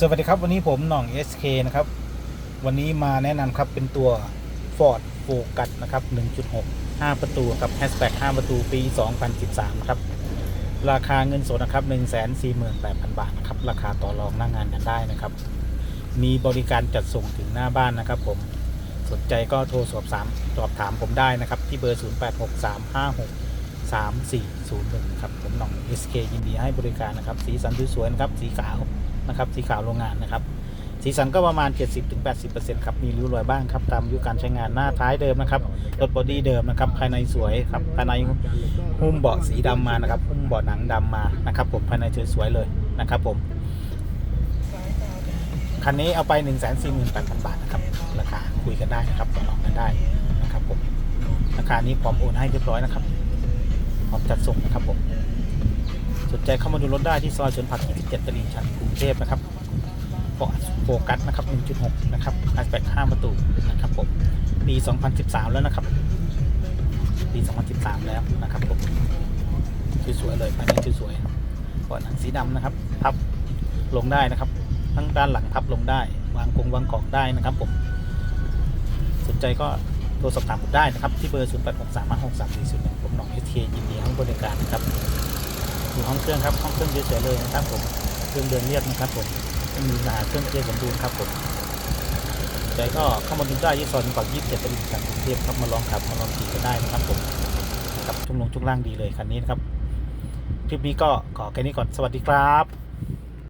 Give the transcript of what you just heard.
สวัสดีครับ วันนี้ผมหน่อง SK นะครับ วันนี้มาแนะนำครับเป็นตัว Ford Focus นะครับ 1.6 5 ประตูกับ Hatchback 5 ประตูปี 2013 ครับ ราคาเงินสดนะครับ 148,000 บาทนะครับ ราคาต่อรองหน้างานกันได้นะครับ มีบริการจัดส่งถึงหน้าบ้านนะครับผมสนใจก็โทรสอบถามสอบถามผมได้นะครับ ที่เบอร์ 086356 3401 ครับ ผมหน่อง SK ยินดีให้บริการนะครับ สีสันสวยๆนะครับ สีขาว นะครับสีขาวโรงงานนะครับ สีสันก็ประมาณ 70-80%ครับมีริ้วรอยบ้างครับตามอายุการใช้งานหน้าท้ายเดิมนะครับรถบอดี้เดิมนะครับภายในสวยครับภายในหุ้มเบาะสีดำมานะครับหุ้มเบาะหนังดำมานะครับผมภายในสวยๆเลยนะครับผมคันนี้เอาไป 1 4 8 0 0 0 บาทนะครับราคาคุยกันได้นะครับต่อรองกันได้นะครับผมราคานี้พร้อมโอนให้เรียบร้อยนะครับพร้อมจัดส่งนะครับผม สนใจเข้ามาดูรถได้ที่ซอยสวนผัก27ตลิ่งชันกรุงเทพนะครับโฟกัสนะครับ 1.6 นะครับไฮสเปค5ประตูนะครับผมปี 2013 แล้วนะครับ ปี 2013 แล้วนะครับผมสวยๆเลยภายในสวยๆเบาะหนังสีดำนะครับ พับลงได้นะครับ ทั้งด้านหลังพับลงได้ วางกงวางกองได้นะครับผม สนใจก็โทรสอบถามผมได้นะครับ ที่เบอร์ 0 8 6 3 5 6 3 4 0 1ผมหน่องเอทียินดีให้บริการนะครับ อยู่ห้องเครื่องครับห้องเครื่องเฉยๆเลยนะครับผมเครื่องเดินเรียบนะครับผมไม่มีปัญหาเครื่องเกียร์สมบูรณ์ครับผมแต่ก็เข้ามาดูได้ที่ซอยฝั่ง27ตลิ่งชันกรุงเทพครับมาลองขับมาลองขี่กันได้นะครับผมครับช่วงลงช่วงล่างดีเลยคันนี้นะครับคลิปนี้ก็ขอแค่นี้ก่อนสวัสดีครับ